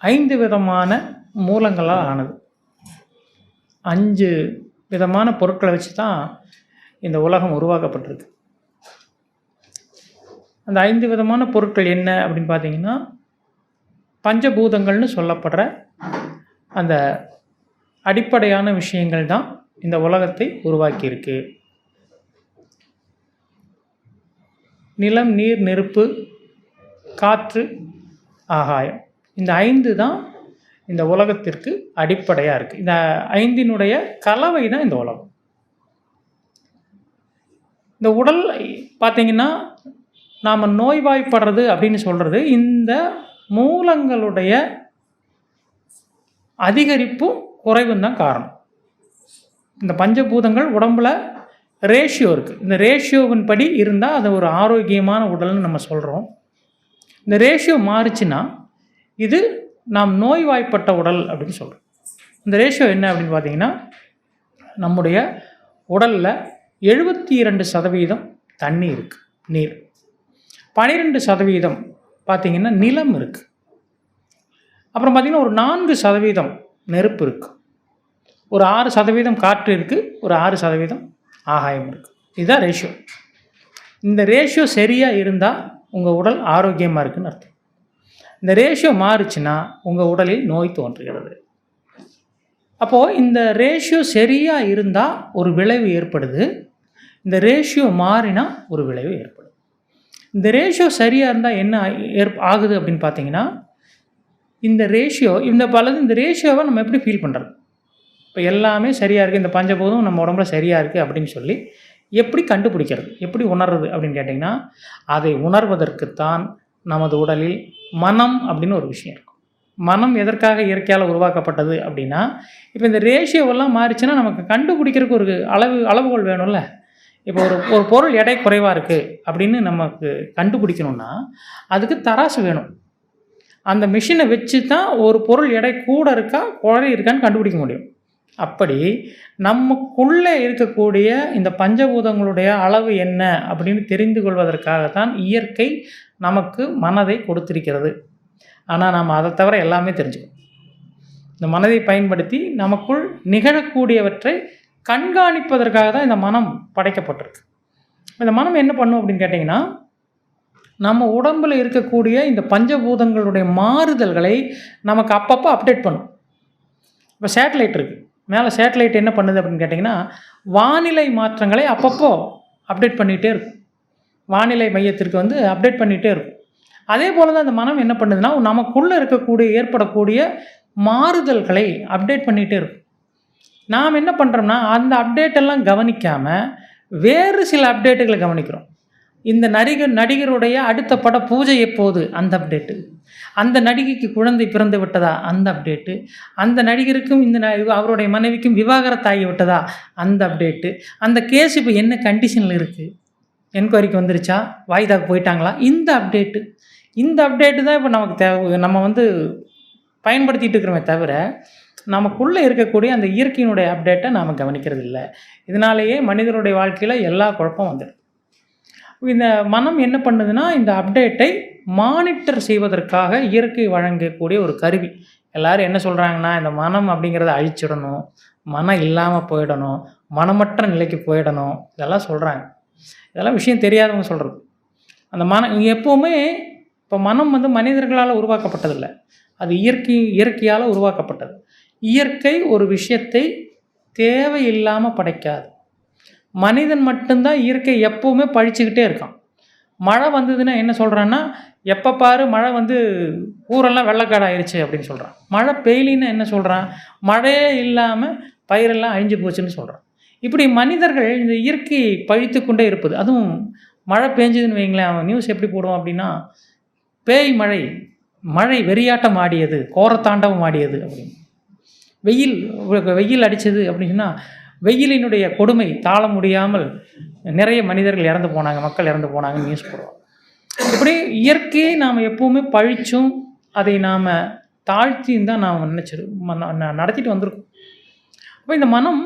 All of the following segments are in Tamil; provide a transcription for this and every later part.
ஐந்து விதமான மூலங்களால் ஆனது. அஞ்சு விதமான பொருட்களை வச்சு தான் இந்த உலகம் உருவாக்கப்பட்டிருக்கு. அந்த ஐந்து விதமான பொருட்கள் என்ன அப்படின்னு பார்த்தீங்கன்னா பஞ்சபூதங்கள்னு சொல்லப்படுற அந்த அடிப்படையான விஷயங்கள் தான் இந்த உலகத்தை உருவாக்கியிருக்கு. நிலம் நீர் நெருப்பு காற்று ஆகாயம். இந்த ஐந்து தான் இந்த உலகத்திற்கு அடிப்படையாக இருக்குது இந்த ஐந்தினுடைய கலவை தான் இந்த உலகம். இந்த உடல் பார்த்திங்கன்னா நாம் நோய்வாய்ப்படுறது அப்படின்னு சொல்கிறது இந்த மூலங்களுடைய அதிகரிப்பும் குறைவும் தான் காரணம். இந்த பஞ்சபூதங்கள் உடம்பில் ரேஷியோ இருக்குது இந்த ரேஷியோவின் படி இருந்தால் அது ஒரு ஆரோக்கியமான உடல்னு நம்ம சொல்கிறோம் இந்த ரேஷியோ மாறுச்சுன்னா இது நாம் நோய்வாய்ப்பட்ட உடல் அப்படின்னு சொல்கிறோம் இந்த ரேஷியோ என்ன அப்படின்னு பார்த்தீங்கன்னா நம்முடைய உடலில் எழுபத்தி இரண்டு சதவீதம் தண்ணி இருக்குது நீர். பனிரெண்டு சதவீதம் பார்த்திங்கன்னா நிலம் இருக்குது அப்புறம் பார்த்திங்கன்னா ஒரு நான்கு சதவீதம் நெருப்பு இருக்குது ஒரு ஆறு சதவீதம் காற்று இருக்குது ஒரு ஆறு சதவீதம் ஆகாயம் இருக்குது இதுதான் ரேஷியோ இந்த ரேஷியோ சரியாக இருந்தால் உங்கள் உடல் ஆரோக்கியமாக இருக்குன்னு அர்த்தம். இந்த ரேஷியோ மாறுச்சுன்னா உங்கள் உடலில் நோய் தோன்றுகிறது. அப்போது இந்த ரேஷியோ சரியாக இருந்தால் ஒரு விளைவு ஏற்படுது. இந்த ரேஷியோ மாறினா ஒரு விளைவு ஏற்படும். இந்த ரேஷியோ சரியாக இருந்தால் என்ன ஏற் ஆகுது அப்படின்னு பார்த்தீங்கன்னா இந்த ரேஷியோ இந்த பலது இந்த ரேஷியோவை நம்ம எப்படி ஃபீல் பண்ணுறது இப்போ எல்லாமே சரியாக இருக்குது இந்த பஞ்சபூதம் நம்ம உடம்புல சரியாக இருக்குது அப்படின்னு சொல்லி எப்படி கண்டுபிடிக்கிறது? எப்படி உணர்றது அப்படின்னு கேட்டிங்கன்னா அதை உணர்வதற்குத்தான் நமது உடலில் மனம் அப்படின்னு ஒரு விஷயம் இருக்கும். மனம் எதற்காக இயற்கையால் உருவாக்கப்பட்டது அப்படின்னா இப்போ இந்த ரேஷியோவெல்லாம் மாறிச்சுன்னா நமக்கு கண்டுபிடிக்கிறதுக்கு ஒரு அளவு அளவுகோல் வேணும்ல. இப்போ ஒரு ஒரு பொருள் எடை குறைவாக இருக்குது அப்படின்னு நமக்கு கண்டுபிடிக்கணும்னா அதுக்கு தராசு வேணும். அந்த மிஷினை வச்சு தான் ஒரு பொருள் எடை கூட இருக்கா குறை இருக்கான்னு கண்டுபிடிக்க முடியும். அப்படி நமக்குள்ளே இருக்கக்கூடிய இந்த பஞ்சபூதங்களுடைய அளவு என்ன அப்படின்னு தெரிந்து கொள்வதற்காகத்தான் இயற்கை நமக்கு மனதை கொடுத்திருக்கிறது. ஆனால் நாம் அதை தவிர எல்லாமே தெரிஞ்சுக்கணும். இந்த மனதை பயன்படுத்தி நமக்குள் நிகழக்கூடியவற்றை கண்காணிப்பதற்காக தான் இந்த மனம் படைக்கப்பட்டிருக்கு. இந்த மனம் என்ன பண்ணும் அப்படின்னு கேட்டிங்கன்னா நம்ம உடம்பில் இருக்கக்கூடிய இந்த பஞ்சபூதங்களுடைய மாறுதல்களை நமக்கு அப்பப்போ அப்டேட் பண்ணும். இப்போ சேட்டலைட் இருக்குது மேலே சேட்டலைட் என்ன பண்ணுது அப்படின்னு கேட்டிங்கன்னா வானிலை மாற்றங்களை அப்பப்போ அப்டேட் பண்ணிகிட்டே இருக்கும். வானிலை மையத்திற்கு வந்து அப்டேட் பண்ணிகிட்டே இருக்கும். அதே போல் தான் அந்த மனம் என்ன பண்ணுதுன்னா நமக்குள்ளே இருக்கக்கூடிய ஏற்படக்கூடிய மாறுதல்களை அப்டேட் பண்ணிகிட்டே இருக்கும். நாம் என்ன பண்ணுறோம்னா அந்த அப்டேட்டெல்லாம் கவனிக்காமல் வேறு சில அப்டேட்டுகளை கவனிக்கிறோம். இந்த நடிகர் நடிகருடைய அடுத்த பட பூஜை எப்போது? அந்த அப்டேட்டு அந்த நடிகைக்கு குழந்தை பிறந்து விட்டதா? அந்த அப்டேட்டு அந்த நடிகருக்கும் இந்த ந- அவருடைய மனைவிக்கும் விவாகரத்தாகி விட்டதா? அந்த அப்டேட்டு அந்த கேஸ் இப்போ என்ன கண்டிஷனில் இருக்குது என்கொயரிக்கு வந்துருச்சா? வாய்தாக்கு போயிட்டாங்களா? இந்த அப்டேட்டு இந்த அப்டேட்டு தான் இப்போ நமக்கு தேவை நம்ம வந்து பயன்படுத்திட்டு இருக்கிறோமே தவிர நமக்குள்ளே இருக்கக்கூடிய அந்த இயற்கையினுடைய அப்டேட்டை நாம் கவனிக்கிறது இல்லை. இதனாலேயே மனிதனுடைய வாழ்க்கையில் எல்லா குழப்பம் வந்துடும். இந்த மனம் என்ன பண்ணுதுன்னா இந்த அப்டேட்டை மானிட்டர் செய்வதற்காக இயற்கை வழங்கக்கூடிய ஒரு கருவி. எல்லாரும் என்ன சொல்கிறாங்கன்னா இந்த மனம் அப்படிங்கிறத அழிச்சிடணும் மனம் இல்லாமல் போயிடணும் மனமற்ற நிலைக்கு போயிடணும் இதெல்லாம் சொல்கிறாங்க இதெல்லாம் விஷயம் தெரியாதவங்க சொல்கிறது அந்த மனம் எப்போவுமே இப்போ மனம் வந்து மனிதர்களால் உருவாக்கப்பட்டதில்லை. அது இயற்கை இயற்கையால் உருவாக்கப்பட்டது. இயற்கை ஒரு விஷயத்தை தேவையில்லாமல் படைக்காது. மனிதன் மட்டும்தான் இயற்கை எப்போவுமே பழிச்சுக்கிட்டே இருக்கான். மழை வந்ததுன்னா என்ன சொல்கிறான்னா எப்போ பாரு மழை வந்து ஊரெல்லாம் வெள்ளக்காடு ஆயிடுச்சு அப்படின்னு சொல்கிறான் மழை பெய்யலின்னு என்ன சொல்கிறான் மழையே இல்லாமல் பயிரெல்லாம் அழிஞ்சு போச்சுன்னு சொல்கிறான் இப்படி மனிதர்கள் இந்த இயற்கையை பழித்து கொண்டே இருப்பது. அதுவும் மழை பெஞ்சதுன்னு வைங்களேன் அவன் நியூஸ் எப்படி போடுவான் அப்படின்னா பேய் மழை மழை வெறியாட்டம் ஆடியது கோரத்தாண்டவம் ஆடியது அப்படின்னு. வெயில் வெயில் அடித்தது அப்படின்னா வெயிலினுடைய கொடுமை தாழ முடியாமல் நிறைய மனிதர்கள் இறந்து போனாங்க மக்கள் இறந்து போனாங்க நியூஸ் போடுவாங்க. இப்படி இயற்கையை நாம் எப்போவுமே பழிச்சும் அதை நாம் தாழ்த்தியும் தான் நாம் நினச்சிரு நடத்திட்டு வந்திருக்கோம். அப்போ இந்த மனம்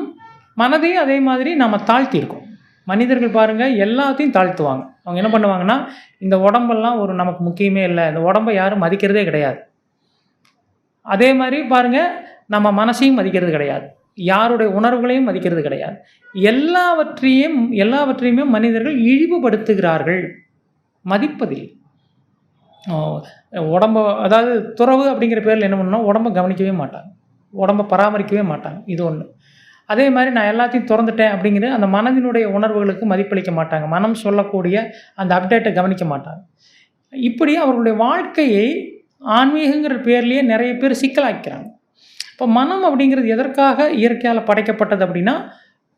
மனதையும் அதே மாதிரி நாம் தாழ்த்தியிருக்கோம். மனிதர்கள் பாருங்கள் எல்லாத்தையும் தாழ்த்துவாங்க. அவங்க என்ன பண்ணுவாங்கன்னா இந்த உடம்பெல்லாம் ஒரு நமக்கு முக்கியமே இல்லை. இந்த உடம்பை யாரும் மதிக்கிறதே கிடையாது. அதே மாதிரி பாருங்கள் நம்ம மனசையும் மதிக்கிறது கிடையாது. யாருடைய உணர்வுகளையும் மதிக்கிறது கிடையாது. எல்லாவற்றையும் எல்லாவற்றையுமே மனிதர்கள் இழிவுபடுத்துகிறார்கள். மதிப்பதில்லை உடம்ப அதாவது துறவு அப்படிங்கிற பேரில் என்ன பண்ணணும் உடம்பை கவனிக்கவே மாட்டாங்க. உடம்பை பராமரிக்கவே மாட்டாங்க. இது ஒன்று அதே மாதிரி நான் எல்லாத்தையும் திறந்துட்டேன் அப்படிங்கிற அந்த மனதினுடைய உணர்வுகளுக்கு மதிப்பளிக்க மாட்டாங்க. மனம் சொல்லக்கூடிய அந்த அப்டேட்டை கவனிக்க மாட்டாங்க. இப்படி அவர்களுடைய வாழ்க்கையை ஆன்மீகங்கிற பேர்லேயே நிறைய பேர் சிக்கலாக்கிறாங்க. இப்போ மனம் அப்படிங்கிறது எதற்காக இயற்கையால் படைக்கப்பட்டது அப்படின்னா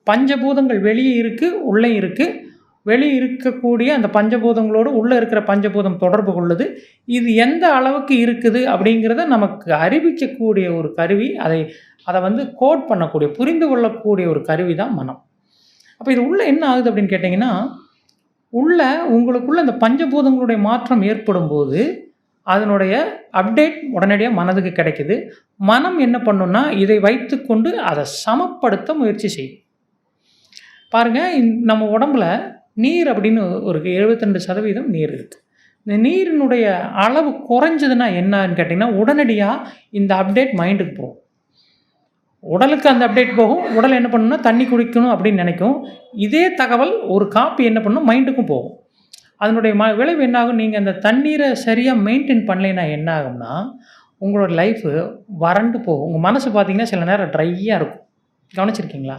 பஞ்சபூதங்கள் வெளியே இருக்குது உள்ளே இருக்குது வெளியே இருக்கக்கூடிய அந்த பஞ்சபூதங்களோடு உள்ளே இருக்கிற பஞ்சபூதம் தொடர்பு கொள்ளுது. இது எந்த அளவுக்கு இருக்குது அப்படிங்கிறத நமக்கு அறிவிக்கக்கூடிய ஒரு கருவி. அதை அதை வந்து கோட் பண்ணக்கூடிய புரிந்து கொள்ளக்கூடிய ஒரு கருவி தான் மனம். அப்போ இது உள்ளே என்ன ஆகுது அப்படின்னு கேட்டிங்கன்னா உள்ள உங்களுக்குள்ள அந்த பஞ்சபூதங்களுடைய மாற்றம் ஏற்படும் போது அதனுடைய அப்டேட் உடனடியாக மனதுக்கு கிடைக்குது. மனம் என்ன பண்ணுன்னா இதை வைத்துக்கொண்டு அதை சமப்படுத்த முயற்சி செய்யும். பாருங்கள் நம்ம உடம்புல நீர் அப்படின்னு ஒரு எழுபத்தெண்டு சதவீதம் நீர் இருக்குது இந்த நீரினுடைய அளவு குறைஞ்சதுன்னா என்னன்னு கேட்டிங்கன்னா உடனடியாக இந்த அப்டேட் மைண்டுக்கு போகும். உடலுக்கு அந்த அப்டேட் போகும். உடல் என்ன பண்ணுன்னா தண்ணி குடிக்கணும் அப்படின்னு நினைக்கும். இதே தகவல் ஒரு காப்பி என்ன பண்ணும்? மைண்டுக்கும் போகும். அதனுடைய ம விளைவு என்னாகும்? நீங்கள் அந்த தண்ணீரை சரியாக மெயின்டைன் பண்ணலைன்னா என்ன ஆகும்னா உங்களோட லைஃபு வறண்டு போகும். உங்கள் மனசு பார்த்தீங்கன்னா சில நேரம் ட்ரையாக இருக்கும். கவனிச்சிருக்கீங்களா?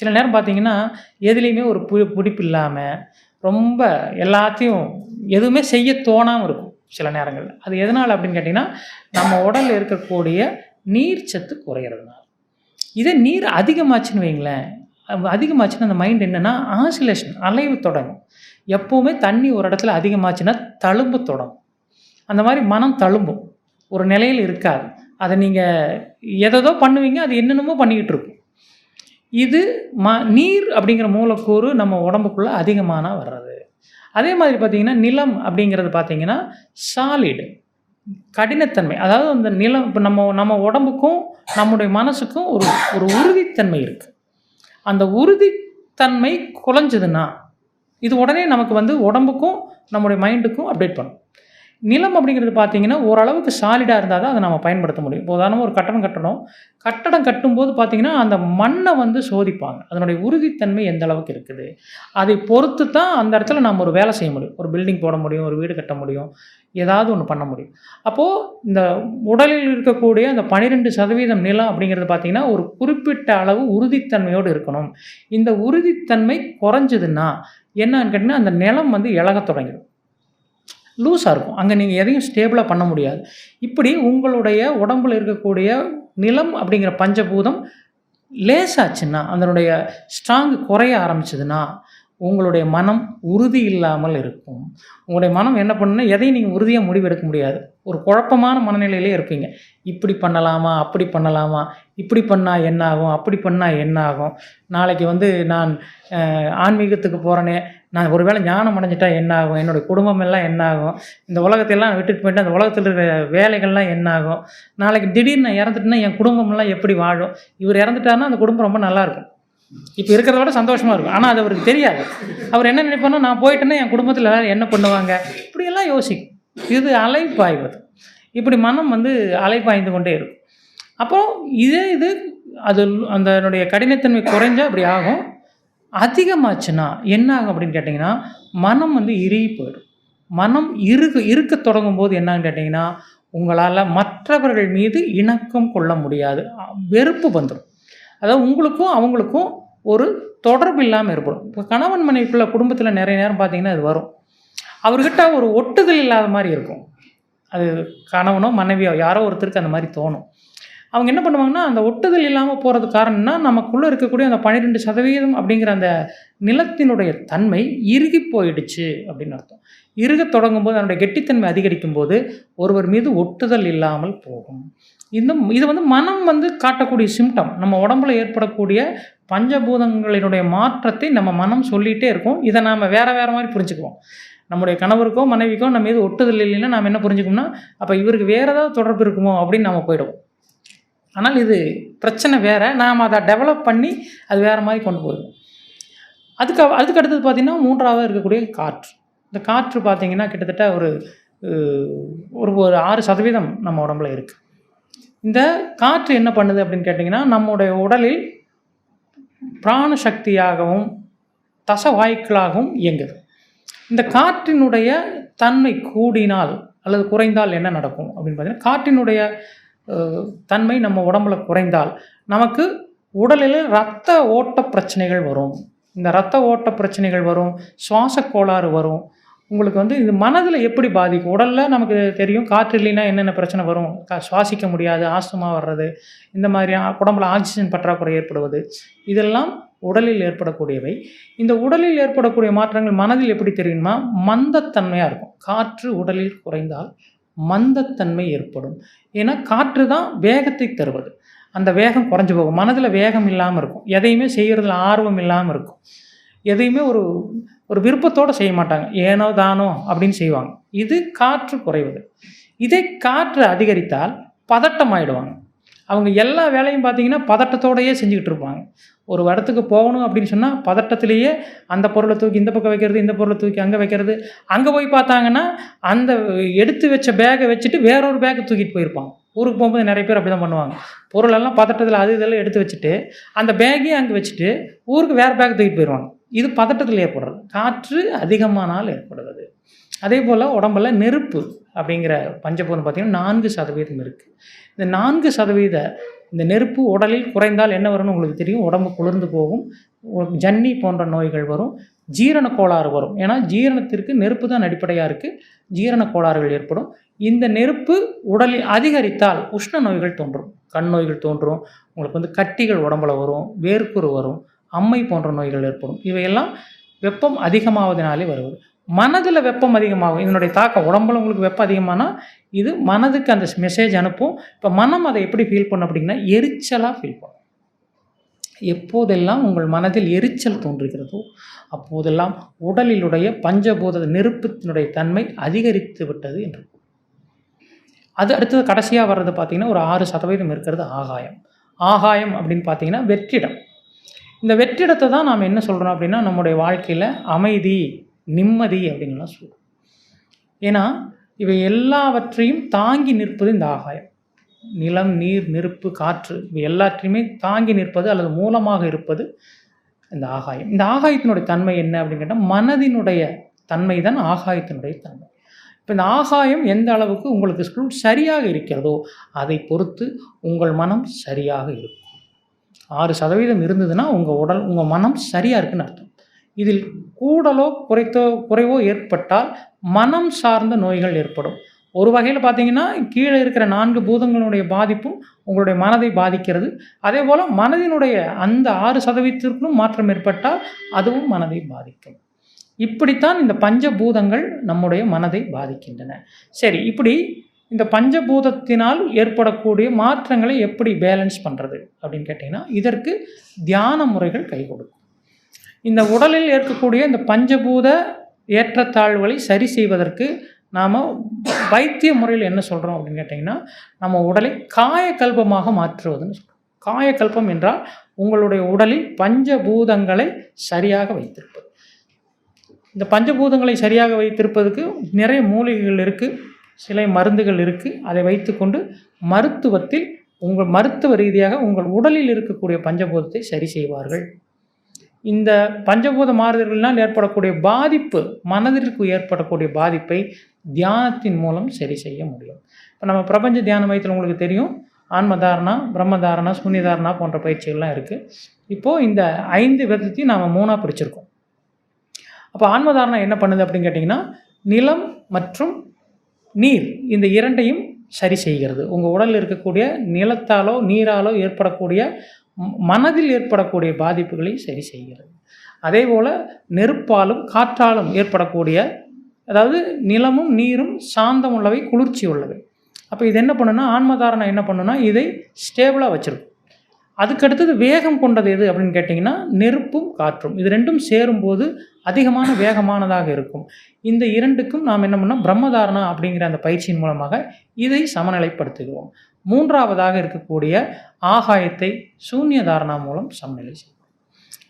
சில நேரம் பார்த்தீங்கன்னா எதுலேயுமே ஒரு பு பிடிப்பு இல்லாமல் ரொம்ப எல்லாத்தையும் எதுவுமே செய்ய தோணாமல் இருக்கும் சில நேரங்களில். அது எதனால் அப்படின்னு கேட்டிங்கன்னா நம்ம உடலில் இருக்கக்கூடிய நீர் சத்து குறையிறதுனால. இதே நீர் அதிகமாச்சுன்னு வைங்களேன் அஹ் அதிகமாச்சுன்னா அந்த மைண்ட் என்னென்னா ஆசிலேஷன் அலைவு தொடங்கும். எப்போவுமே தண்ணி ஒரு இடத்துல அதிகமாச்சுன்னா தழும்பு தொடங்கும். அந்த மாதிரி மனம் தழும்பும். ஒரு நிலையில் இருக்காது. அதை நீங்கள் எதோ பண்ணுவீங்க அது என்னென்னமோ பண்ணிக்கிட்டு இருக்கும். இது ம நீர் அப்படிங்கிற மூலக்கூறு நம்ம உடம்புக்குள்ளே அதிகமான வர்றது. அதே மாதிரி பார்த்திங்கன்னா நிலம் அப்படிங்கிறது பார்த்திங்கன்னா சாலிடு கடினத்தன்மை. அதாவது அந்த நிலம் இப்போ நம்ம நம்ம உடம்புக்கும் நம்முடைய மனசுக்கும் ஒரு ஒரு உறுதித்தன்மை இருக்குது அந்த உறுதித்தன்மை குலைஞ்சதுன்னா இது உடனே நமக்கு வந்து உடம்புக்கும் நம்முடைய மைண்டுக்கும் அப்டேட் பண்ணும். நிலம் அப்படிங்கிறது பார்த்தீங்கன்னா ஓரளவுக்கு சாலிடாக இருந்தால் தான் அதை நம்ம பயன்படுத்த முடியும். இப்போ உதாரணமாக ஒரு கட்டடம் கட்டணும். கட்டடம் கட்டும்போது பார்த்தீங்கன்னா அந்த மண்ணை வந்து சோதிப்பாங்க. அதனுடைய உறுதித்தன்மை எந்த அளவுக்கு இருக்குது? அதை பொறுத்து தான் அந்த இடத்துல நம்ம ஒரு வேலை செய்ய முடியும். ஒரு பில்டிங் போட முடியும் ஒரு வீடு கட்ட முடியும் ஏதாவது ஒன்று பண்ண முடியும். அப்போது இந்த உடலில் இருக்கக்கூடிய அந்த பனிரெண்டு சதவீதம் நிலம் அப்படிங்கிறது பார்த்திங்கன்னா ஒரு குறிப்பிட்ட அளவு உறுதித்தன்மையோடு இருக்கணும். இந்த உறுதித்தன்மை குறைஞ்சதுன்னா என்னன்னு கேட்டிங்கன்னா அந்த நிலம் வந்து இழகத் தொடங்கிடும். லூஸாக இருக்கும். அங்கே நீங்கள் எதையும் ஸ்டேபிளாக பண்ண முடியாது. இப்படி உங்களுடைய உடம்புல இருக்கக்கூடிய நிலம் அப்படிங்கிற பஞ்சபூதம் லேசாச்சுன்னா அதனுடைய ஸ்ட்ராங் குறைய ஆரம்பிச்சதுன்னா உங்களுடைய மனம் உறுதி இல்லாமல் இருக்கும். உங்களுடைய மனம் என்ன பண்ணுன்னா எதையும் நீங்கள் உறுதியாக முடிவெடுக்க முடியாது. ஒரு குழப்பமான மனநிலையிலே இருப்பீங்க. இப்படி பண்ணலாமா அப்படி பண்ணலாமா இப்படி பண்ணால் என்ன ஆகும் அப்படி பண்ணால் என்ன ஆகும் நாளைக்கு வந்து நான் ஆன்மீகத்துக்கு போகிறேனே நான் ஒருவேளை ஞானம் அடைஞ்சிட்டா என்ன ஆகும் என்னுடைய குடும்பம் எல்லாம் என்ன ஆகும் இந்த உலகத்தையெல்லாம் விட்டுட்டு போயிட்டு அந்த உலகத்தில் இருக்கிற வேலைகள்லாம் என்ன ஆகும் நாளைக்கு திடீர்னு நான் இறந்துட்டேன்னா என் குடும்பம்லாம் எப்படி வாழும்? இவர் இறந்துட்டாருன்னா அந்த குடும்பம் ரொம்ப நல்லா இருக்கும். இப்போ இருக்கிறத விட சந்தோஷமாக இருக்கும். ஆனால் அது அவருக்கு தெரியாது. அவர் என்ன நினைப்பாருன்னா நான் போயிட்டேன்னா என் குடும்பத்தில் எல்லாரும் என்ன பண்ணுவாங்க? இப்படியெல்லாம் யோசிக்கும். இது அலைப்பாய்வது. இப்படி மனம் வந்து அலைப்பாய்ந்து கொண்டே இருக்கும். அப்புறம் இதே இது அது அந்தனுடைய கடினத்தன்மை குறைஞ்சா அப்படி ஆகும். அதிகமாச்சுன்னா என்ன ஆகும் அப்படின்னு கேட்டிங்கன்னா மனம் வந்து இறுகி போயிடும். மனம் இறுக இருக்க தொடங்கும் போது என்னன்னு கேட்டிங்கன்னா உங்களால் மற்றவர்கள் மீது இணக்கம் கொள்ள முடியாது. வெறுப்பு வந்துடும் அதாவது உங்களுக்கும் அவங்களுக்கும் ஒரு தொடர்பு இல்லாமல் ஏற்படும். இப்போ கணவன் மனைவிக்குள்ள குடும்பத்தில் நிறைய நேரம் பார்த்தீங்கன்னா அது வரும். அவர்கிட்ட ஒரு ஒட்டுதல் இல்லாத மாதிரி இருக்கும். அது கணவனோ மனைவியோ யாரோ ஒருத்தருக்கு அந்த மாதிரி தோணும். அவங்க என்ன பண்ணுவாங்கன்னா அந்த ஒட்டுதல் இல்லாமல் போகிறதுக்கு காரணம்னா நமக்குள்ளே இருக்கக்கூடிய அந்த பன்னிரெண்டு சதவீதம் அப்படிங்கிற அந்த நிலத்தினுடைய தன்மை இறுகி போயிடுச்சு அப்படின்னு அர்த்தம். இறுகத் தொடங்கும் போது அதனுடைய கெட்டித்தன்மை அதிகரிக்கும் போது ஒருவர் மீது ஒட்டுதல் இல்லாமல் போகும். இந்த இது வந்து மனம் வந்து காட்டக்கூடிய சிம்டம் நம்ம உடம்புல ஏற்படக்கூடிய பஞ்சபூதங்களினுடைய மாற்றத்தை நம்ம மனம் சொல்லிகிட்டே இருக்கும். இதை நாம் வேறு வேறு மாதிரி புரிஞ்சுக்குவோம். நம்முடைய கணவருக்கோ மனைவிக்கோ நம்ம மீது ஒட்டுதல் இல்லைன்னா நாம் என்ன புரிஞ்சுக்கோம்னா அப்போ இவருக்கு வேறு ஏதாவது தொடர்பு இருக்குமோ அப்படின்னு நம்ம போயிடுவோம். ஆனால் இது பிரச்சனை வேறு. நாம் அதை டெவலப் பண்ணி அது வேறு மாதிரி கொண்டு போயிடும் அதுக்கு அதுக்கு அடுத்தது பார்த்திங்கன்னா மூன்றாவது இருக்கக்கூடிய காற்று. இந்த காற்று பார்த்திங்கன்னா கிட்டத்தட்ட ஒரு ஒரு ஒரு ஆறு சதவீதம் நம்ம உடம்புல இருக்குது இந்த காற்று என்ன பண்ணுது அப்படின்னு கேட்டிங்கன்னா நம்முடைய உடலில் பிராண சக்தியாகவும் தச வாய்க்களாகவும் இயங்குது. இந்த காற்றினுடைய தன்மை கூடினால் அல்லது குறைந்தால் என்ன நடக்கும் அப்படின்னு பார்த்தீங்கன்னா காற்றினுடைய தன்மை நம்ம உடம்புல குறைந்தால் நமக்கு உடலில் இரத்த ஓட்ட பிரச்சனைகள் வரும். இந்த இரத்த ஓட்ட பிரச்சனைகள் வரும் சுவாச கோளாறு வரும். உங்களுக்கு வந்து இது மனதில் எப்படி பாதிக்கும்? உடலில் நமக்கு தெரியும் காற்று இல்லைன்னா என்னென்ன பிரச்சனை வரும்? கா- சுவாசிக்க முடியாது ஆஸ்துமா வர்றது இந்த மாதிரி உடம்புல ஆக்சிஜன் பற்றாக்குறை ஏற்படுவது இதெல்லாம் உடலில் ஏற்படக்கூடியவை. இந்த உடலில் ஏற்படக்கூடிய மாற்றங்கள் மனதில் எப்படி தெரியுமா மந்தத்தன்மையாக இருக்கும். காற்று உடலில் குறைந்தால் மந்தத்தன்மை ஏற்படும். ஏன்னா காற்று தான் வேகத்தை தருவது. அந்த வேகம் குறைஞ்சு போகும். மனதில் வேகம் இல்லாமல் இருக்கும். எதையுமே செய்கிறதுல ஆர்வம் இல்லாமல் இருக்கும். எதையுமே ஒரு ஒரு விருப்பத்தோடு செய்ய மாட்டாங்க. ஏனோ தானோ அப்படின்னு செய்வாங்க. இது காற்று குறைவது. இதே காற்று அதிகரித்தால் பதட்டம் ஆயிடுவாங்க அவங்க எல்லா வேலையும் பார்த்தீங்கன்னா பதட்டத்தோடையே செஞ்சுக்கிட்டு இருப்பாங்க. ஒரு இடத்துக்கு போகணும் அப்படின்னு சொன்னால் பதட்டத்திலேயே அந்த பொருளை தூக்கி இந்த பக்கம் வைக்கிறது இந்த பொருளை தூக்கி அங்கே வைக்கிறது அங்கே போய் பார்த்தாங்கன்னா அந்த எடுத்து வச்ச பேக்கை வச்சுட்டு வேறொரு பேக்கை தூக்கிட்டு போயிருப்பாங்க. ஊருக்கு போகும்போது நிறைய பேர் அப்படி தான் பண்ணுவாங்க பொருளெல்லாம் பதட்டத்தில் அது இதெல்லாம் எடுத்து வச்சுட்டு அந்த பேக்கையும் அங்கே வச்சுட்டு ஊருக்கு வேறு பேக் தூக்கிட்டு போயிடுவாங்க இது பதட்டத்தில் ஏற்படுறது. காற்று அதிகமானால் ஏற்படுறது அதே போல் உடம்புல நெருப்பு அப்படிங்கிற பஞ்சபூதம் பார்த்திங்கன்னா நான்கு சதவீதம் இருக்குது இந்த நான்கு சதவீத இந்த நெருப்பு உடலில் குறைந்தால் என்ன வரும்னு உங்களுக்கு தெரியும். உடம்பு குளிர்ந்து போகும். ஜன்னி போன்ற நோய்கள் வரும். ஜீரண கோளாறு வரும். ஏன்னா ஜீரணத்திற்கு நெருப்பு தான் அடிப்படையாக இருக்குது ஜீரண கோளாறுகள் ஏற்படும். இந்த நெருப்பு உடலில் அதிகரித்தால் உஷ்ண நோய்கள் தோன்றும். கண் நோய்கள் தோன்றும். உங்களுக்கு வந்து கட்டிகள் உடம்புல வரும். வேர்க்குறு வரும். அம்மை போன்ற நோய்கள் ஏற்படும். இவையெல்லாம் வெப்பம் அதிகமாவதனாலே வருவது. மனதில் வெப்பம் அதிகமாகும். இதனுடைய தாக்கம் உடம்புல உங்களுக்கு வெப்பம் அதிகமானால் இது மனதுக்கு அந்த மெசேஜ் அனுப்பும். இப்போ மனம் அதை எப்படி ஃபீல் பண்ணும் அப்படின்னா எரிச்சலாக ஃபீல் பண்ணும். எப்போதெல்லாம் உங்கள் மனதில் எரிச்சல் தோன்றுகிறதோ அப்போதெல்லாம் உடலிலுடைய பஞ்சபூத நெருப்பத்தினுடைய தன்மை அதிகரித்து விட்டது என்று. அது அடுத்தது கடைசியாக வர்றது பார்த்திங்கன்னா ஒரு ஆறு சதவீதம் இருக்கிறது ஆகாயம். ஆகாயம் அப்படின்னு பார்த்தீங்கன்னா வெற்றிடம். இந்த வெற்றிடத்தை தான் நாம் என்ன சொல்கிறோம் அப்படின்னா நம்முடைய வாழ்க்கையில் அமைதி நிம்மதி அப்படின்லாம் சொல்லுவோம். ஏன்னா இவை எல்லாவற்றையும் தாங்கி நிற்பது இந்த ஆகாயம். நிலம் நீர் நெருப்பு காற்று இவை எல்லாற்றையுமே தாங்கி நிற்பது அல்லது மூலமாக இருப்பது இந்த ஆகாயம். இந்த ஆகாயத்தினுடைய தன்மை என்ன அப்படின்னு கேட்டால் மனதினுடைய தன்மை தான் ஆகாயத்தினுடைய தன்மை. இப்போ இந்த ஆகாயம் எந்த அளவுக்கு உங்களுக்கு ஸ்கூல் சரியாக இருக்கிறதோ அதை பொறுத்து உங்கள் மனம் சரியாக இருக்கும். ஆறு சதவீதம் இருந்ததுன்னா உங்கள் உடல் உங்கள் மனம் சரியாக இருக்குன்னு அர்த்தம். இதில் கூடலோ குறைத்தோ குறைவோ ஏற்பட்டால் மனம் சார்ந்த நோய்கள் ஏற்படும். ஒரு வகையில் பார்த்தீங்கன்னா கீழே இருக்கிற நான்கு பூதங்களுடைய பாதிப்பும் உங்களுடைய மனதை பாதிக்கிறது. அதே போல் மனதினுடைய அந்த ஆறு சதவீதத்திற்கும் மாற்றம் ஏற்பட்டால் அதுவும் மனதை பாதிக்கும். இப்படித்தான் இந்த பஞ்சபூதங்கள் நம்முடைய மனதை பாதிக்கின்றன. சரி இப்படி இந்த பஞ்சபூதத்தினால் ஏற்படக்கூடிய மாற்றங்களை எப்படி பேலன்ஸ் பண்ணுறது அப்படின்னு கேட்டிங்கன்னா இதற்கு தியான முறைகள் கை கொடுக்கும். இந்த உடலில் இருக்கக்கூடிய இந்த பஞ்சபூத ஏற்றத்தாழ்வுகளை சரி செய்வதற்கு நாம் வைத்திய முறையில் என்ன சொல்கிறோம் அப்படின்னு கேட்டிங்கன்னா நம்ம உடலை காயக்கல்பமாக மாற்றுவதுன்னு சொல்கிறோம் காயக்கல்பம் என்றால் உங்களுடைய உடலில் பஞ்சபூதங்களை சரியாக வைத்திருப்பது. இந்த பஞ்சபூதங்களை சரியாக வைத்திருப்பதுக்கு நிறைய மூலிகைகள் இருக்குது சில மருந்துகள் இருக்குது அதை வைத்துக்கொண்டு மருத்துவத்தில் உங்கள் மருத்துவ ரீதியாக உங்கள் உடலில் இருக்கக்கூடிய பஞ்சபூதத்தை சரி செய்வார்கள். இந்த பஞ்சபூத மாறுதல்களால் ஏற்படக்கூடிய பாதிப்பு மனதிற்கு ஏற்படக்கூடிய பாதிப்பை தியானத்தின் மூலம் சரி செய்ய முடியும். இப்போ நம்ம பிரபஞ்ச தியான மையத்தில் உங்களுக்கு தெரியும். ஆன்மதாரணா பிரம்மதாரணா சூன்யதாரணா போன்ற பயிற்சிகள்லாம் இருக்குது இப்போது இந்த ஐந்து விதத்தையும் நாம் மூணாக பிரிச்சிருக்கோம். அப்போ ஆன்மதாரணா என்ன பண்ணுது அப்படின்னு கேட்டிங்கன்னா நிலம் மற்றும் நீர் இந்த இரண்டையும் சரி செய்கிறது. உங்கள் உடலில் இருக்கக்கூடிய நிலத்தாலோ நீராலோ ஏற்படக்கூடிய மனதில் ஏற்படக்கூடிய பாதிப்புகளை சரி செய்கிறது. அதே போல் நெருப்பாலும் காற்றாலும் ஏற்படக்கூடிய அதாவது நிலமும் நீரும் சாந்தம் உள்ளவை குளிர்ச்சி உள்ளவை அப்போ இது என்ன பண்ணுன்னா ஆன்மதாரணம் என்ன பண்ணுன்னா இதை ஸ்டேபிளாக வச்சுருக்கும். அதுக்கடுத்தது வேகம் கொண்டது எது அப்படின்னு கேட்டிங்கன்னா நெருப்பும் காற்றும். இது ரெண்டும் சேரும்போது அதிகமான வேகமானதாக இருக்கும். இந்த இரண்டுக்கும் நாம் என்ன பண்ணோம்? பிரம்மதாரணா அப்படிங்கிற அந்த பயிற்சியின் மூலமாக இதை சமநிலைப்படுத்துகிறோம். மூன்றாவதாக இருக்கக்கூடிய ஆகாயத்தை சூன்ய தாரணா மூலம் சமநிலை செய்யும்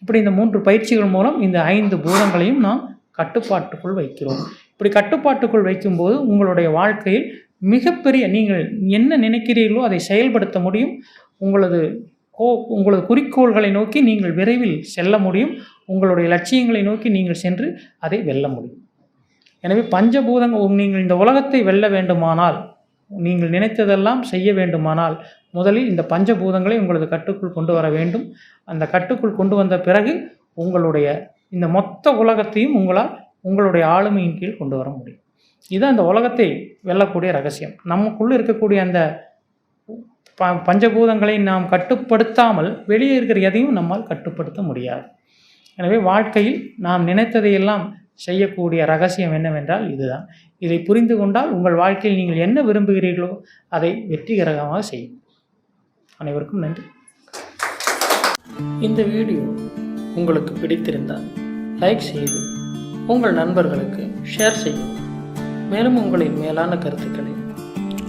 இப்படி இந்த மூன்று பயிற்சிகள் மூலம் இந்த ஐந்து பூதங்களையும் நாம் கட்டுப்பாட்டுக்குள் வைக்கிறோம். இப்படி கட்டுப்பாட்டுக்குள் வைக்கும்போது உங்களுடைய வாழ்க்கையில் மிகப்பெரிய நீங்கள் என்ன நினைக்கிறீர்களோ அதை செயல்படுத்த முடியும். உங்களது கோ உங்களது குறிக்கோள்களை நோக்கி நீங்கள் விரைவில் செல்ல முடியும். உங்களுடைய லட்சியங்களை நோக்கி நீங்கள் சென்று அதை வெல்ல முடியும். எனவே பஞ்சபூதங்கள் நீங்கள் இந்த உலகத்தை வெல்ல வேண்டுமானால் நீங்கள் நினைத்ததெல்லாம் செய்ய வேண்டுமானால் முதலில் இந்த பஞ்சபூதங்களை உங்களது கட்டுக்குள் கொண்டு வர வேண்டும். அந்த கட்டுக்குள் கொண்டு வந்த பிறகு உங்களுடைய இந்த மொத்த உலகத்தையும் உங்களால் உங்களுடைய ஆளுமையின் கீழ் கொண்டு வர முடியும். இதுதான் அந்த உலகத்தை வெல்லக்கூடிய ரகசியம். நமக்குள்ளே இருக்கக்கூடிய அந்த ப பஞ்சபூதங்களை நாம் கட்டுப்படுத்தாமல் வெளியே இருக்கிற எதையும் நம்மால் கட்டுப்படுத்த முடியாது. எனவே வாழ்க்கையில் நாம் நினைத்ததையெல்லாம் செய்யக்கூடிய ரகசியம் என்னவென்றால் இதுதான். இதை புரிந்து கொண்டால் உங்கள் வாழ்க்கையில் நீங்கள் என்ன விரும்புகிறீர்களோ அதை வெற்றிகரமாக செய்யும் அனைவருக்கும் நன்றி. இந்த வீடியோ உங்களுக்கு பிடித்திருந்தால் லைக் செய்து உங்கள் நண்பர்களுக்கு ஷேர் செய்யவும். மேலும் உங்களின் மேலான கருத்துக்களை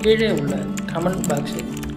கீழே உள்ள கமெண்ட் பாக்ஸில்